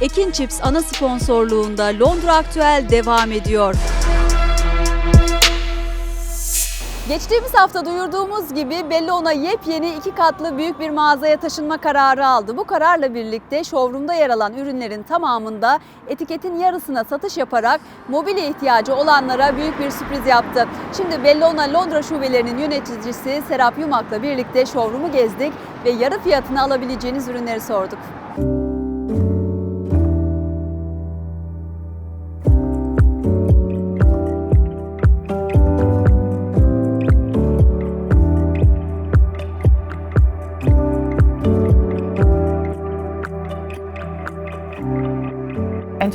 Ekin Chips ana sponsorluğunda Londra Aktüel devam ediyor. Geçtiğimiz hafta duyurduğumuz gibi Bellona yepyeni iki katlı büyük bir mağazaya taşınma kararı aldı. Bu kararla birlikte showroom'da yer alan ürünlerin tamamında etiketin yarısına satış yaparak mobilya ihtiyacı olanlara büyük bir sürpriz yaptı. Şimdi Bellona Londra şubelerinin yöneticisi Serap Yumak'la birlikte showroom'u gezdik ve yarı fiyatına alabileceğiniz ürünleri sorduk.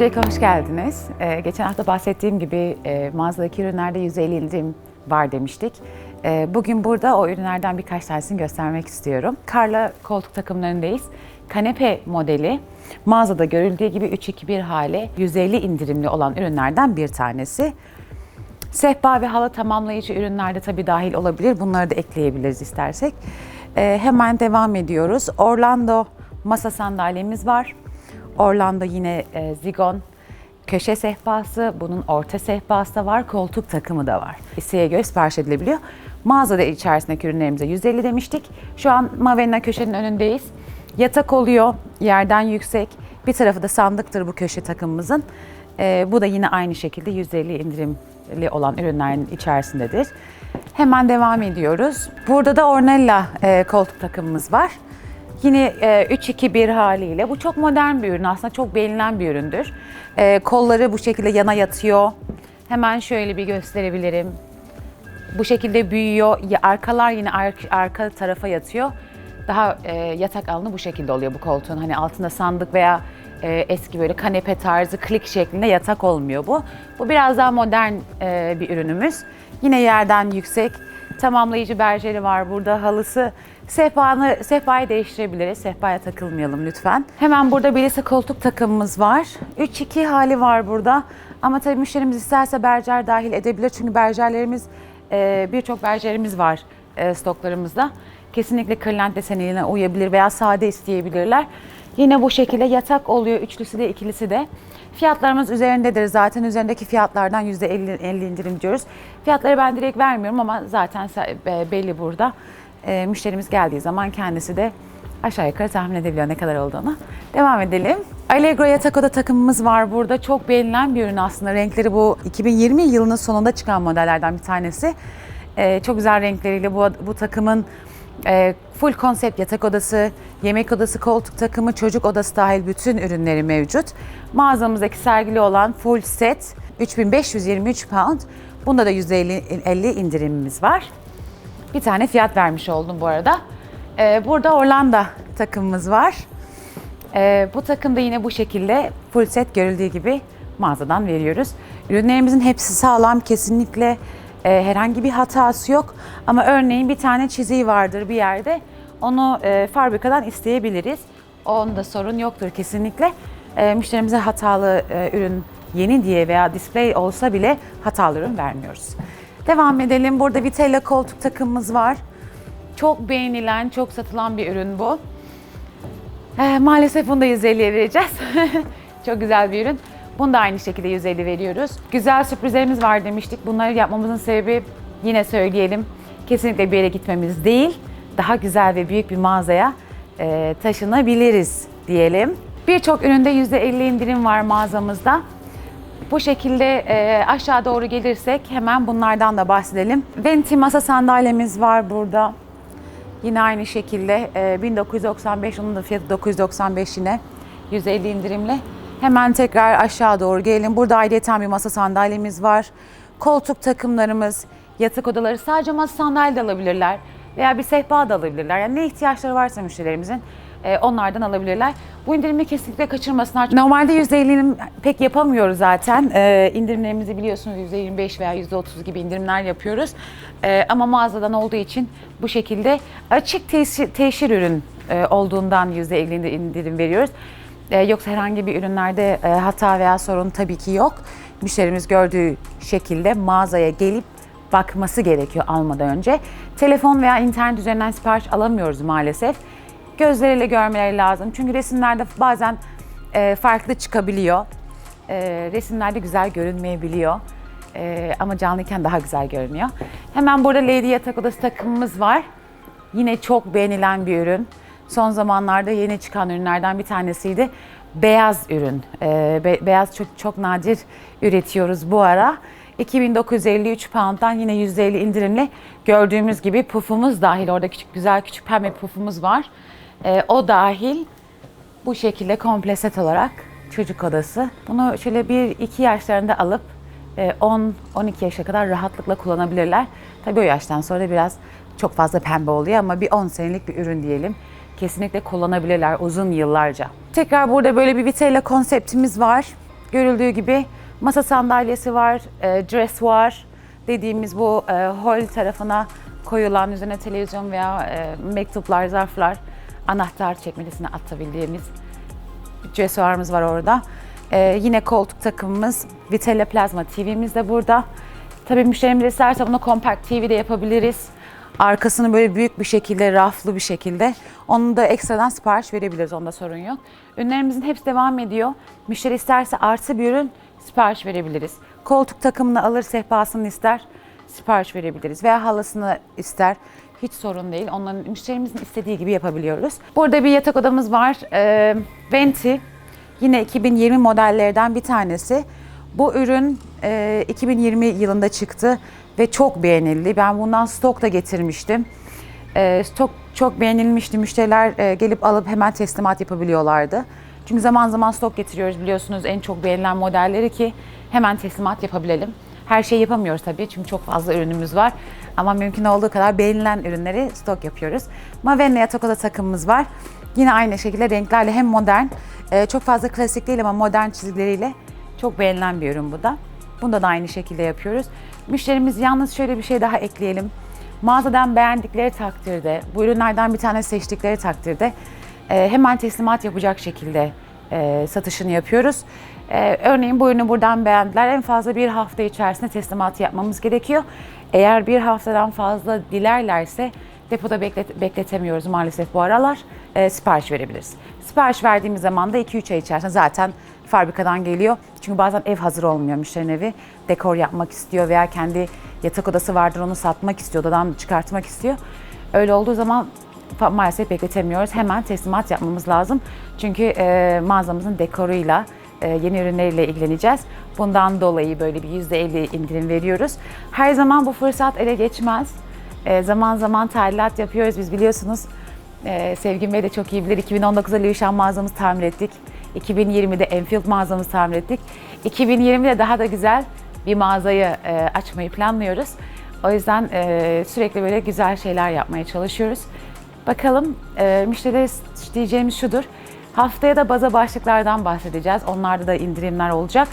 Öncelikle hoş geldiniz. Ee, geçen hafta bahsettiğim gibi e, mağazadaki ürünlerde %50 indirim var demiştik. Ee, bugün burada o ürünlerden birkaç tanesini göstermek istiyorum. Karla koltuk takımlarındayız. Kanepe modeli mağazada görüldüğü gibi 3-2-1 hale %50 indirimli olan ürünlerden bir tanesi. Sehpa ve halı tamamlayıcı ürünlerde tabii dahil olabilir. Bunları da ekleyebiliriz istersek. Ee, hemen devam ediyoruz. Orlando masa sandalyemiz var. Orlando yine e, zigon köşe sehpası, bunun orta sehpası da var, koltuk takımı da var. İsteğe göre sipariş edilebiliyor. Mağazada içerisindeki ürünlerimize 150 demiştik. Şu an Mavenna köşenin önündeyiz. Yatak oluyor, yerden yüksek. Bir tarafı da sandıktır bu köşe takımımızın. Ee, bu da yine aynı şekilde 150 indirimli olan ürünlerin içerisindedir. Hemen devam ediyoruz. Burada da Ornella e, koltuk takımımız var. Yine e, 3-2-1 haliyle. Bu çok modern bir ürün aslında çok beğenilen bir üründür. E, kolları bu şekilde yana yatıyor. Hemen şöyle bir gösterebilirim. Bu şekilde büyüyor. Arkalar yine ar- arka tarafa yatıyor. Daha e, yatak alanı bu şekilde oluyor bu koltuğun. Hani altında sandık veya e, eski böyle kanepe tarzı klik şeklinde yatak olmuyor bu. Bu biraz daha modern e, bir ürünümüz. Yine yerden yüksek. Tamamlayıcı berjeri var burada. Halısı sehpanı, sehpayı değiştirebiliriz. Sehpaya takılmayalım lütfen. Hemen burada birisi koltuk takımımız var. 3-2 hali var burada. Ama tabii müşterimiz isterse berjer dahil edebilir. Çünkü berjerlerimiz e, birçok berjerimiz var e, stoklarımızda. Kesinlikle kırlent desenine uyabilir veya sade isteyebilirler. Yine bu şekilde yatak oluyor üçlüsü de ikilisi de. Fiyatlarımız üzerindedir zaten üzerindeki fiyatlardan %50 50 indirim diyoruz. Fiyatları ben direkt vermiyorum ama zaten belli burada. E, müşterimiz geldiği zaman kendisi de aşağı yukarı tahmin edebiliyor ne kadar olduğunu. Devam edelim. Allegro yatak oda takımımız var burada. Çok beğenilen bir ürün aslında. Renkleri bu 2020 yılının sonunda çıkan modellerden bir tanesi. Ee, çok güzel renkleriyle bu, bu takımın e, full konsept yatak odası, yemek odası, koltuk takımı, çocuk odası dahil bütün ürünleri mevcut. Mağazamızdaki sergili olan full set 3523 pound. Bunda da %50 50 indirimimiz var. Bir tane fiyat vermiş oldum bu arada. Ee, burada Orlando takımımız var. Ee, bu takım da yine bu şekilde full set görüldüğü gibi mağazadan veriyoruz. Ürünlerimizin hepsi sağlam kesinlikle e, herhangi bir hatası yok. Ama örneğin bir tane çiziği vardır bir yerde. Onu e, fabrikadan isteyebiliriz. Onda sorun yoktur kesinlikle. E, müşterimize hatalı e, ürün yeni diye veya display olsa bile hatalı ürün vermiyoruz. Devam edelim. Burada Vitella koltuk takımımız var. Çok beğenilen, çok satılan bir ürün bu. Eh, maalesef bunu da 150'ye vereceğiz. Çok güzel bir ürün. Bunu da aynı şekilde 150 veriyoruz. Güzel sürprizlerimiz var demiştik. Bunları yapmamızın sebebi yine söyleyelim. Kesinlikle bir yere gitmemiz değil. Daha güzel ve büyük bir mağazaya eh, taşınabiliriz diyelim. Birçok üründe %50 indirim var mağazamızda. Bu şekilde e, aşağı doğru gelirsek hemen bunlardan da bahsedelim. Venti masa sandalyemiz var burada. Yine aynı şekilde e, 1995 onun da fiyatı 995 yine 150 indirimli. Hemen tekrar aşağı doğru gelelim. Burada ayrıyeten bir masa sandalyemiz var. Koltuk takımlarımız, yatak odaları sadece masa sandalye de alabilirler veya bir sehpa da alabilirler. Yani ne ihtiyaçları varsa müşterilerimizin e, onlardan alabilirler. Bu indirimi kesinlikle kaçırmasınlar. Normalde %50'nin pek yapamıyoruz zaten. E, indirimlerimizi biliyorsunuz %25 veya %30 gibi indirimler yapıyoruz. E, ama mağazadan olduğu için bu şekilde açık teşhir, teşhir ürün e, olduğundan %50 indi- indirim veriyoruz. E, yoksa herhangi bir ürünlerde e, hata veya sorun tabii ki yok. Müşterimiz gördüğü şekilde mağazaya gelip bakması gerekiyor almadan önce. Telefon veya internet üzerinden sipariş alamıyoruz maalesef. Gözleriyle görmeleri lazım. Çünkü resimlerde bazen e, farklı çıkabiliyor. E, resimlerde güzel görünmeyebiliyor. Ama canlıyken daha güzel görünüyor. Hemen burada Lady Yatak Odası takımımız var. Yine çok beğenilen bir ürün. Son zamanlarda yeni çıkan ürünlerden bir tanesiydi. Beyaz ürün. Ee, be- beyaz çok çok nadir üretiyoruz bu ara. 2953 pound'dan yine %50 indirimli gördüğümüz gibi pufumuz dahil. Orada küçük güzel küçük pembe pufumuz var. Ee, o dahil bu şekilde komple set olarak çocuk odası. Bunu şöyle 1-2 yaşlarında alıp e, 10-12 yaşa kadar rahatlıkla kullanabilirler. Tabii o yaştan sonra biraz çok fazla pembe oluyor ama bir 10 senelik bir ürün diyelim. Kesinlikle kullanabilirler uzun yıllarca. Tekrar burada böyle bir Vitella konseptimiz var. Görüldüğü gibi masa sandalyesi var, e, dress var dediğimiz bu e, hol tarafına koyulan üzerine televizyon veya e, mektuplar, zarflar, anahtar çekmecesine atabildiğimiz dressuarımız var orada. Ee, yine koltuk takımımız, Vitella Plasma TV'miz de burada. Tabii müşterimiz isterse bunu Compact TV de yapabiliriz. Arkasını böyle büyük bir şekilde, raflı bir şekilde. Onu da ekstradan sipariş verebiliriz, onda sorun yok. Ürünlerimizin hepsi devam ediyor. Müşteri isterse artı bir ürün sipariş verebiliriz. Koltuk takımını alır, sehpasını ister, sipariş verebiliriz. Veya halısını ister, hiç sorun değil. Onların müşterimizin istediği gibi yapabiliyoruz. Burada bir yatak odamız var. Ee, Venti. Yine 2020 modellerden bir tanesi. Bu ürün e, 2020 yılında çıktı ve çok beğenildi. Ben bundan stok da getirmiştim. E, stok çok beğenilmişti. Müşteriler e, gelip alıp hemen teslimat yapabiliyorlardı. Çünkü zaman zaman stok getiriyoruz biliyorsunuz en çok beğenilen modelleri ki hemen teslimat yapabilelim. Her şeyi yapamıyoruz tabii çünkü çok fazla ürünümüz var. Ama mümkün olduğu kadar beğenilen ürünleri stok yapıyoruz. Mavenna yatak oda takımımız var. Yine aynı şekilde renklerle hem modern, e, çok fazla klasik değil ama modern çizgileriyle çok beğenilen bir ürün bu da. Bunda da aynı şekilde yapıyoruz. Müşterimiz yalnız şöyle bir şey daha ekleyelim. Mağazadan beğendikleri takdirde, bu ürünlerden bir tane seçtikleri takdirde e, hemen teslimat yapacak şekilde e, satışını yapıyoruz. E, örneğin bu ürünü buradan beğendiler. En fazla bir hafta içerisinde teslimatı yapmamız gerekiyor. Eğer bir haftadan fazla dilerlerse depoda beklet, bekletemiyoruz maalesef bu aralar. E, sipariş verebiliriz. Sipariş verdiğimiz zaman da 2-3 ay içerisinde zaten fabrikadan geliyor. Çünkü bazen ev hazır olmuyor müşterinin evi. Dekor yapmak istiyor veya kendi yatak odası vardır onu satmak istiyor, odadan çıkartmak istiyor. Öyle olduğu zaman maalesef bekletemiyoruz. Hemen teslimat yapmamız lazım. Çünkü e, mağazamızın dekoruyla, e, yeni ürünleriyle ilgileneceğiz. Bundan dolayı böyle bir %50 indirim veriyoruz. Her zaman bu fırsat ele geçmez. E, zaman zaman tadilat yapıyoruz biz biliyorsunuz. E, Sevgin Bey de çok iyi bilir. 2019'da Lewisham mağazamızı tamir ettik. 2020'de Enfield mağazamızı tamir ettik. 2020'de daha da güzel bir mağazayı e, açmayı planlıyoruz. O yüzden e, sürekli böyle güzel şeyler yapmaya çalışıyoruz. Bakalım e, müşterilere diyeceğimiz şudur. Haftaya da baza başlıklardan bahsedeceğiz. Onlarda da indirimler olacak.